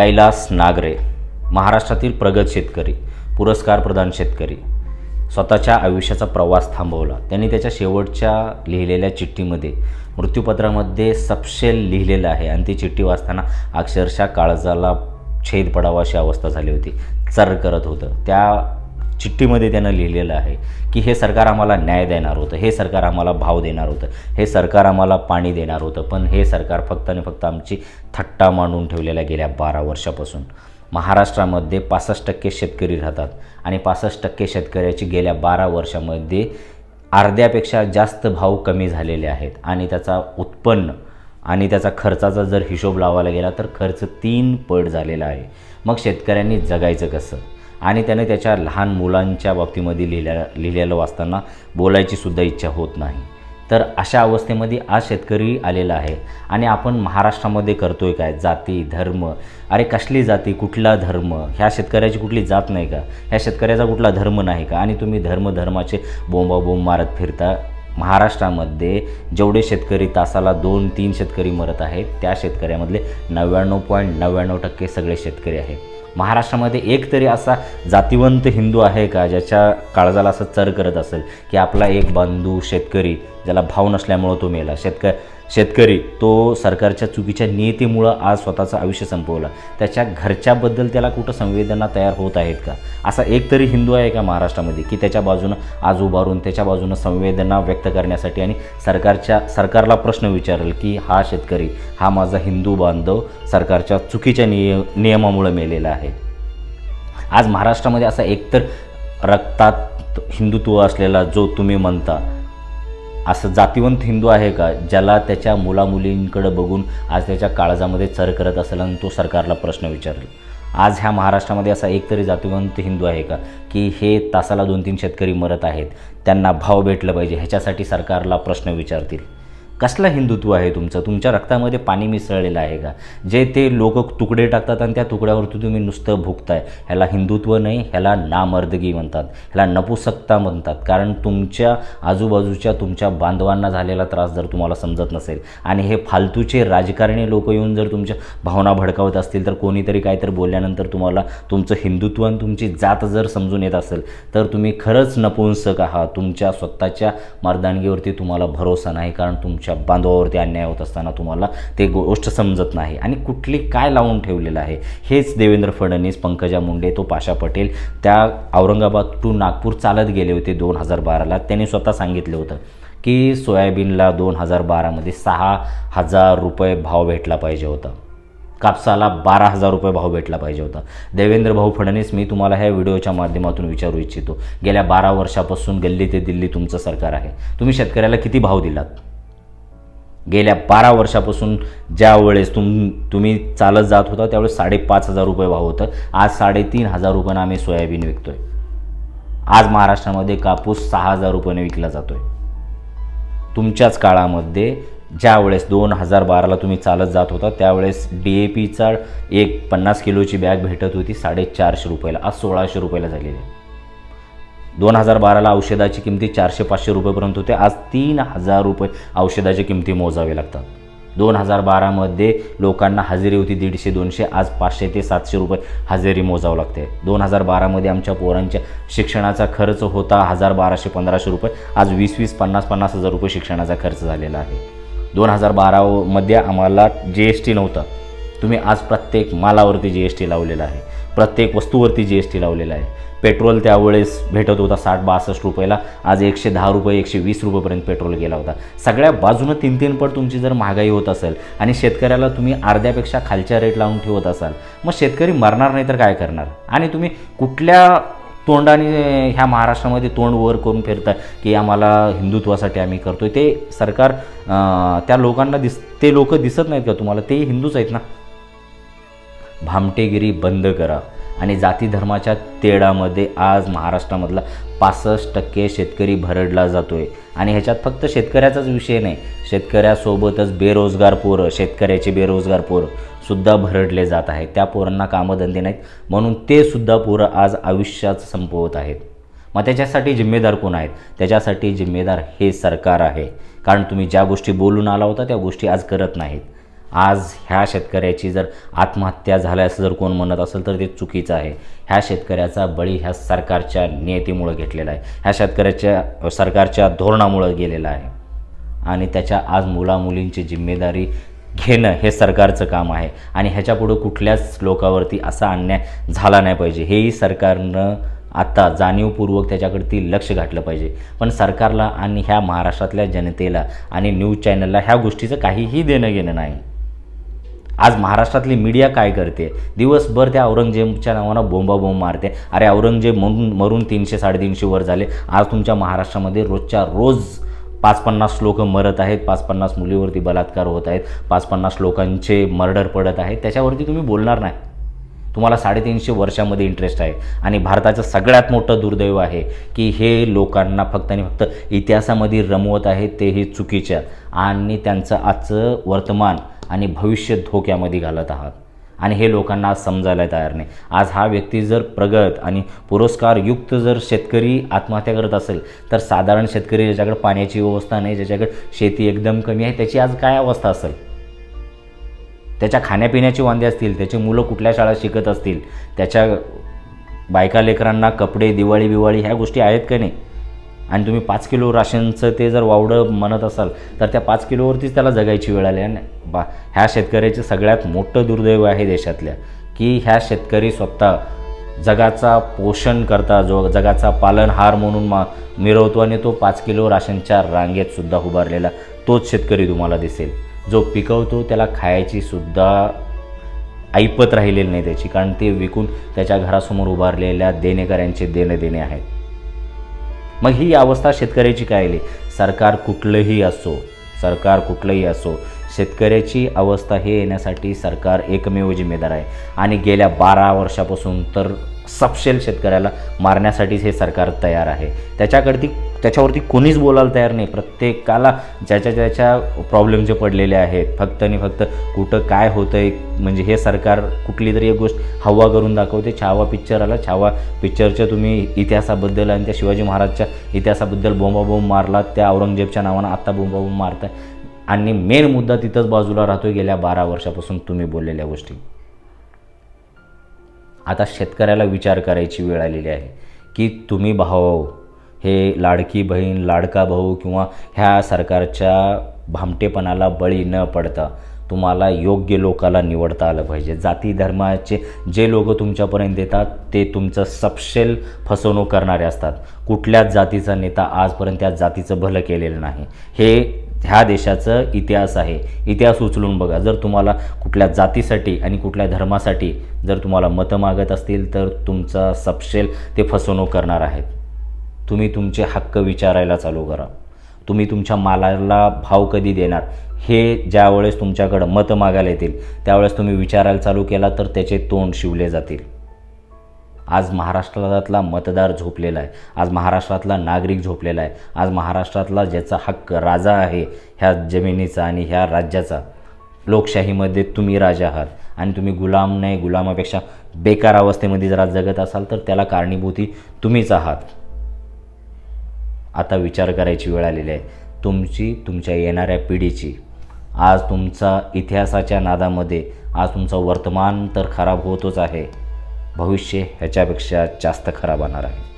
कैलास नागरे महाराष्ट्रातील प्रगत शेतकरी पुरस्कार प्रदान शेतकरी. स्वतःच्या आयुष्याचा प्रवास थांबवला. त्यांनी त्याच्या शेवटच्या लिहिलेल्या चिठ्ठीमध्ये मृत्यूपत्रामध्ये सपशेल लिहिलेलं आहे आणि ती चिठ्ठी वाचताना अक्षरशः काळजाला छेद पडावा अशी अवस्था झाली होती. चर करत होतं. त्या चिठ्ठीमध्ये त्यानं लिहिलेलं आहे की हे सरकार आम्हाला न्याय देणार होतं हे सरकार आम्हाला भाव देणार होतं हे सरकार आम्हाला पाणी देणार होतं पण हे सरकार फक्त आणि फक्त आमची थट्टा मांडून ठेवलेल्या गेल्या बारा वर्षापासून. महाराष्ट्रामध्ये पासष्ट टक्के शेतकरी राहतात आणि पासष्ट टक्के शेतकऱ्याची गेल्या बारा वर्षामध्ये अर्ध्यापेक्षा जास्त भाव कमी झालेले आहेत आणि त्याचा उत्पन्न आणि त्याचा खर्चाचा जर हिशोब लावायला गेला तर खर्च तीन पट झालेला आहे. मग शेतकऱ्यांनी जगायचं कसं? आणि त्याने त्याच्या लहान मुलांच्या बाबतीमध्ये लिहिल्या लिहिलेलं वाचताना बोलायची सुद्धा इच्छा होत नाही. तर अशा अवस्थेमध्ये आज शेतकरी आलेला आहे आणि आपण महाराष्ट्रामध्ये करतो आहे काय? जाती धर्म. अरे कसली जाती? कुठला धर्म? ह्या शेतकऱ्याची कुठली जात नाही का? ह्या शेतकऱ्याचा कुठला धर्म नाही का? आणि तुम्ही धर्म धर्माचे बोंबाबोंब मारत फिरता. महाराष्ट्रामध्ये जेवढे शेतकरी तासाला दोन तीन शेतकरी मरत आहेत त्या शेतकऱ्यामधले नव्याण्णव पॉईंट नव्याण्णव टक्के सगळे शेतकरी आहेत. महाराष्ट्रामध्ये एक तरी असा जातिवंत हिंदू आहे का ज्याच्या काळजाला असं चर करत असेल की आपला एक बंधू शेतकरी ज्याला भाव नसल्यामुळं तो मेला? शेतक शेतकरी तो सरकारच्या चुकीच्या नियतीमुळं आज स्वतःचं आयुष्य संपवलं. त्याच्या घरच्याबद्दल त्याला कुठं संवेदना तयार होत आहेत का? असा एक तरी हिंदू आहे का महाराष्ट्रामध्ये की त्याच्या बाजूनं आज उभारून त्याच्या बाजूनं संवेदना व्यक्त करण्यासाठी आणि सरकारच्या सरकारला प्रश्न विचारेल की हा शेतकरी हा माझा हिंदू बांधव सरकारच्या चुकीच्या निय नियमामुळं मेलेला आहे. आज महाराष्ट्रामध्ये असा एकतर रक्तात हिंदुत्व असलेला जो तुम्ही म्हणता असं जातिवंत हिंदू आहे का ज्याला त्याच्या मुलामुलींकडं बघून आज त्याच्या काळजामध्ये चर करत असेल आणि तो सरकारला प्रश्न विचारेल? आज ह्या महाराष्ट्रामध्ये असा एकतरी जातिवंत हिंदू आहे का की हे तासाला दोन तीन शेतकरी मरत आहेत त्यांना भाव भेटलं पाहिजे ह्याच्यासाठी सरकारला प्रश्न विचारतील? कसलं हिंदुत्व आहे तुमचं? तुमच्या रक्तामध्ये पाणी मिसळलेलं आहे का? जे ते लोक तुकडे टाकतात आणि त्या तुकड्यावरती तुम्ही नुसतं भुगताय ह्याला हिंदुत्व नाही ह्याला नामर्दगी म्हणतात. ह्याला नपुसकता म्हणतात. कारण तुमच्या आजूबाजूच्या तुमच्या बांधवांना झालेला त्रास जर तुम्हाला समजत नसेल आणि हे फालतूचे राजकारणी लोक येऊन जर तुमच्या भावना भडकावत असतील तर कोणीतरी काहीतरी बोलल्यानंतर तुम्हाला तुमचं हिंदुत्व आणि तुमची जात जर समजून येत असेल तर तुम्ही खरंच नपुंसक आहात. तुमच्या स्वतःच्या मर्दानगीवरती तुम्हाला भरोसा नाही कारण तुमच्या तुमच्या बांधवावरती अन्याय होत असताना तुम्हाला ते गोष्ट समजत नाही. आणि कुठली काय लावून ठेवलेलं आहे? हेच देवेंद्र फडणवीस पंकजा मुंडे तो पाशा पटेल त्या औरंगाबाद टू नागपूर चालत गेले होते दोन हजार बाराला. त्यांनी स्वतः सांगितलं होतं की सोयाबीनला दोन हजार बारामध्ये सहा हजार रुपये भाव भेटला पाहिजे होता. कापसाला बारा हजार रुपये भाव भेटला पाहिजे होता. देवेंद्र भाऊ फडणवीस मी तुम्हाला ह्या व्हिडिओच्या माध्यमातून विचारू इच्छितो. गेल्या बारा वर्षापासून गल्ली ते दिल्ली तुमचं सरकार आहे. तुम्ही शेतकऱ्याला किती भाव दिलात? गेल्या बारा वर्षापासून ज्या वेळेस तुम तुम्ही चालत जात होता त्यावेळेस साडेपाच हजार रुपये भाव होतं. आज साडेतीन हजार रुपयानं आम्ही सोयाबीन विकतोय. आज महाराष्ट्रामध्ये कापूस सहा हजार रुपयाने विकला जातोय. तुमच्याच काळामध्ये ज्या वेळेस दोन हजार बाराला तुम्ही चालत जात होता त्यावेळेस डी ए पीचा एक पन्नास किलोची बॅग भेटत होती साडेचारशे रुपयाला. आज सोळाशे रुपयाला झालेली आहे. दोन हजार बाराला औषधाची किमती चारशे पाचशे रुपयेपर्यंत होते. आज तीन हजार रुपये औषधाची किमती मोजावे लागतात. दोन हजार बारामध्ये लोकांना हजेरी होती दीडशे दोनशे आज पाचशे ते सातशे रुपये हजेरी मोजावं लागते. दोन हजार बारामध्ये आमच्या पोरांच्या शिक्षणाचा खर्च होता हजार बाराशे पंधराशे रुपये आज वीस वीस पन्नास पन्नास हजार रुपये शिक्षणाचा खर्च झालेला आहे. दोन हजार बारामध्ये आम्हाला जी एस टी नव्हता. तुम्ही आज प्रत्येक मालावरती जी एस टी लावलेला आहे. प्रत्येक वस्तूवरती जी एस टी लावलेला आहे. पेट्रोल त्यावेळेस भेटत होता साठ बासष्ट रुपयाला. आज एकशे दहा रुपये एकशे वीस रुपयेपर्यंत पेट्रोल गेला होता. सगळ्या बाजूनं तीन तीन पट तुमची जर महागाई होत असेल आणि शेतकऱ्याला तुम्ही अर्ध्यापेक्षा खालच्या रेट लावून ठेवत असाल मग शेतकरी मरणार नाही तर काय करणार? आणि तुम्ही कुठल्या तोंडाने ह्या महाराष्ट्रामध्ये तोंड वर करून फिरतात की आम्हाला हिंदुत्वासाठी आम्ही करतोय? ते सरकार त्या लोकांना दिस ते लोक दिसत नाहीत का तुम्हाला? ते हिंदूच आहेत ना? भामटेगिरी बंद करा. आणि जाती धर्माच्या तेडामध्ये आज महाराष्ट्रामधला पासष्ट टक्के शेतकरी भरडला जातो आहे आणि ह्याच्यात फक्त शेतकऱ्याचाच विषय नाही शेतकऱ्यासोबतच बेरोजगार पोरं शेतकऱ्याचे बेरोजगार पोरं सुद्धा भरडले जात आहेत. त्या पोरांना कामधंदे नाहीत म्हणून ते सुद्धा पोरं आज आयुष्यात संपवत आहेत. मग त्याच्यासाठी जिम्मेदार कोण आहेत? त्याच्यासाठी जिम्मेदार हे सरकार आहे. कारण तुम्ही ज्या गोष्टी बोलून आला होता त्या गोष्टी आज करत नाहीत. आज ह्या शेतकऱ्याची जर आत्महत्या झाल्या असं जर कोण म्हणत असेल तर ते चुकीचं आहे. ह्या शेतकऱ्याचा बळी ह्या सरकारच्या नियतीमुळं घेतलेला आहे. ह्या शेतकऱ्याच्या सरकारच्या धोरणामुळं गेलेला आहे. आणि त्याच्या आज मुलामुलींची जिम्मेदारी घेणं हे सरकारचं काम आहे. आणि ह्याच्यापुढं कुठल्याच लोकावरती असा अन्याय झाला नाही पाहिजे. हेही सरकारनं आता जाणीवपूर्वक त्याच्याकडे लक्ष घातलं पाहिजे. पण सरकारला आणि ह्या महाराष्ट्रातल्या जनतेला आणि न्यूज चॅनलला ह्या गोष्टीचं काहीही देणं घेणं नाही. आज महाराष्ट्रातली मीडिया काय करते? दिवसभर त्या औरंगजेबच्या नावानं बोंबाबोंब मारते. अरे औरंगजेब मरून मरून तीनशे साडेतीनशे वर झाले. आज तुमच्या महाराष्ट्रामध्ये रोजच्या रोज पाच पन्नास लोक मरत आहेत. पाच पन्नास मुलीवरती बलात्कार होत आहेत. पाच पन्नास लोकांचे मर्डर पडत आहेत. त्याच्यावरती तुम्ही बोलणार नाही. तुम्हाला साडेतीनशे वर्षामध्ये इंटरेस्ट आहे. आणि भारताचं सगळ्यात मोठं दुर्दैव आहे की हे लोकांना फक्त आणि फक्त इतिहासामध्ये रमवत आहेत तेही चुकीच्या आणि त्यांचं आजचं वर्तमान आणि भविष्य धोक्यामध्ये घालत आहात. आणि हे लोकांना आज समजायला तयार नाही. आज हा व्यक्ती जर प्रगत आणि पुरस्कारयुक्त जर शेतकरी आत्महत्या करत असेल तर साधारण शेतकरी ज्याच्याकडे पाण्याची व्यवस्था नाही ज्याच्याकडे शेती एकदम कमी आहे त्याची आज काय अवस्था असेल? त्याच्या खाण्यापिण्याची वांदे असतील त्याची मुलं कुठल्या शाळा शिकत असतील त्याच्या बायका लेकरांना कपडे दिवाळी बिवाळी ह्या गोष्टी आहेत का नाही? आणि तुम्ही पाच किलो राशनचं ते जर वावडं म्हणत असाल तर त्या पाच किलोवरतीच त्याला जगायची वेळ आली. आणि बा ह्या शेतकऱ्याचं सगळ्यात मोठं दुर्दैव आहे देशातल्या की ह्या शेतकरी स्वतः जगाचा पोषण करता जो जगाचा पालनहार म्हणून मा मिरवतो आणि तो पाच किलो राशनच्या रांगेतसुद्धा उभारलेला तोच शेतकरी तुम्हाला दिसेल. जो पिकवतो त्याला खायची सुद्धा ऐपत राहिलेली नाही त्याची कारण ते विकून त्याच्या घरासमोर उभारलेल्या देणेकऱ्यांचे देणे देणे आहेत. मग ही अवस्था शेतकऱ्याची काय आली? सरकार कुठलंही असो सरकार कुठलंही असो शेतकऱ्याची अवस्था हे येण्यासाठी सरकार एकमेव जिम्मेदार आहे. आणि गेल्या बारा वर्षापासून तर सपशेल शेतकऱ्याला मारण्यासाठीच हे सरकार तयार आहे. त्याच्याकडती त्याच्यावरती कोणीच बोलायला तयार नाही. प्रत्येकाला ज्याच्या ज्याच्या प्रॉब्लेम जे पडलेले आहेत फक्त आणि फक्त कुठं काय होतं आहे म्हणजे हे सरकार कुठली तरी एक गोष्ट हवा करून दाखवते. छावा पिक्चर आला छावा पिक्चरच्या तुम्ही इतिहासाबद्दल आणि त्या शिवाजी महाराजच्या इतिहासाबद्दल बोंबाबोंब मारला त्या औरंगजेबच्या नावानं आत्ता बोंबाबोंब मारताय. आणि मेन मुद्दा तिथंच बाजूला राहतो गेल्या बारा वर्षापासून तुम्ही बोललेल्या गोष्टी. आता शेतकऱ्याला विचार करायची वेळ आलेली आहे की तुम्ही भाऊ हे लाडकी बहीण लाडका भाऊ किंवा ह्या सरकारच्या भामटेपणाला बळी न पडता तुम्हाला योग्य लोकाला निवडता आलं पाहिजे. जाती धर्माचे जे लोक तुमच्यापर्यंत येतात ते तुमचं सपशेल फसवणूक करणारे असतात. कुठल्याच जातीचा नेता आजपर्यंत त्या जातीचं भलं केलेलं नाही. हे ह्या देशाचं इतिहास आहे. इतिहास उचलून बघा. जर तुम्हाला कुठल्या जातीसाठी आणि कुठल्या धर्मासाठी जर तुम्हाला मतं मागत असतील तर तुमचा सपशेल ते फसवणूक करणार आहेत. तुम्ही तुमचे हक्क विचारायला चालू करा. तुम्ही तुमच्या मालाला भाव कधी देणार? हे ज्यावेळेस तुमच्याकडं मतं मागायला येतील त्यावेळेस तुम्ही विचारायला चालू केला तर त्याचे तोंड शिवले जातील. आज महाराष्ट्रातला मतदार झोपलेला आहे. आज महाराष्ट्रातला नागरिक झोपलेला आहे. आज महाराष्ट्रातला ज्याचा हक्क राजा आहे ह्या जमिनीचा आणि ह्या राज्याचा लोकशाहीमध्ये तुम्ही राजा आहात. आणि तुम्ही गुलाम नाही गुलामापेक्षा बेकार अवस्थेमध्ये जरा जगत असाल तर त्याला कारणीभूती तुम्हीच आहात. आता विचार करायची वेळ आलेली आहे. तुमची तुमच्या येणाऱ्या पिढीची. आज तुमचा इतिहासाच्या नादामध्ये आज तुमचं वर्तमान तर खराब होतच आहे. भविष्य ह्याच्यापेक्षा जास्त खराब होणार आहे.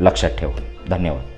लक्षात ठेवा. धन्यवाद.